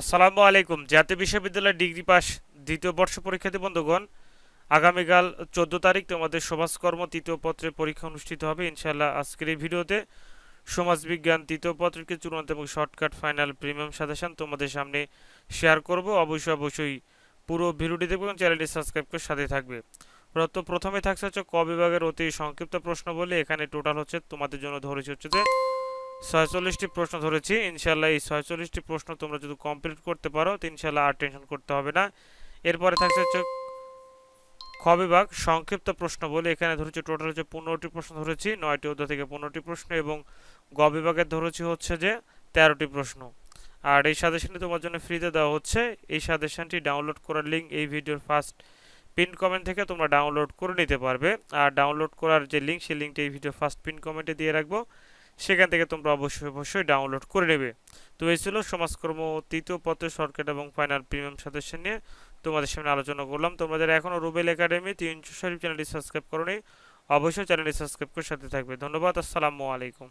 আসসালামু আলাইকুম। জাতীয় বিশ্ববিদ্যালয় ডিগ্রি পাস দ্বিতীয় বর্ষ পরীক্ষার্থী বন্ধুগণ, আগামীকাল চোদ্দ তারিখ তোমাদের সমাজকর্ম তৃতীয় পত্রের পরীক্ষা অনুষ্ঠিত হবে। ইনশাল্লাহ আজকের এই ভিডিওতে সমাজবিজ্ঞান তৃতীয় পত্রকে চূড়ান্ত এবং শর্টকাট ফাইনাল প্রিমিয়াম সাজেশন তোমাদের সামনে শেয়ার করব। অবশ্যই অবশ্যই পুরো ভিডিওটি দেখবে এবং চ্যানেলটি সাবস্ক্রাইব করে সাথে থাকবে। তো প্রথমে থাকছে হচ্ছে ক বিভাগের অতি সংক্ষিপ্ত প্রশ্ন বলে এখানে টোটাল হচ্ছে তোমাদের জন্য ধরেছি হচ্ছে যে ছয়চল্লিশটি প্রশ্ন ধরেছি ইনশাল্লাহ এই ছয়চল্লিশটি প্রশ্ন তোমরা যদি কমপ্লিট করতে পারো, তো ইনশাল্লাহ আর টেনশন করতে হবে না। এরপরে থাকছে হচ্ছে খ বিভাগ, সংক্ষিপ্ত প্রশ্ন বলে এখানে ধরেছি টোটাল হচ্ছে পনেরোটি প্রশ্ন ধরেছি, নয়টি অধ্যায় থেকে পনেরোটি প্রশ্ন এবং গ বিভাগের ধরেছি হচ্ছে যে তেরোটি প্রশ্ন। আর এই সাজেশনটি তোমার জন্য ফ্রিতে দেওয়া হচ্ছে। এই সাজেশনটি ডাউনলোড করার লিঙ্ক এই ভিডিওর ফার্স্ট পিন কমেন্ট থেকে তোমরা ডাউনলোড করে নিতে পারবে। আর ডাউনলোড করার যে লিঙ্ক সেই লিঙ্কটি এই ভিডিও ফার্স্ট পিন কমেন্টে দিয়ে রাখব। সেখান থেকে তোমরা অবশ্যই অবশ্যই ডাউনলোড করে নেবে। তো এই ছিল সমাজকর্ম তৃতীয় পত্র শর্টকাট এবং ফাইনাল প্রিমিয়াম সদস্য নিয়ে তোমাদের সামনে আলোচনা করলাম। তোমরা যারা এখনও রুবেল একাডেমি তিনশো শরীফ চ্যানেলটি সাবস্ক্রাইব করো অবশ্যই চ্যানেলটি সাবস্ক্রাইব করে সাথে থাকবে। ধন্যবাদ, আসসালামু আলাইকুম।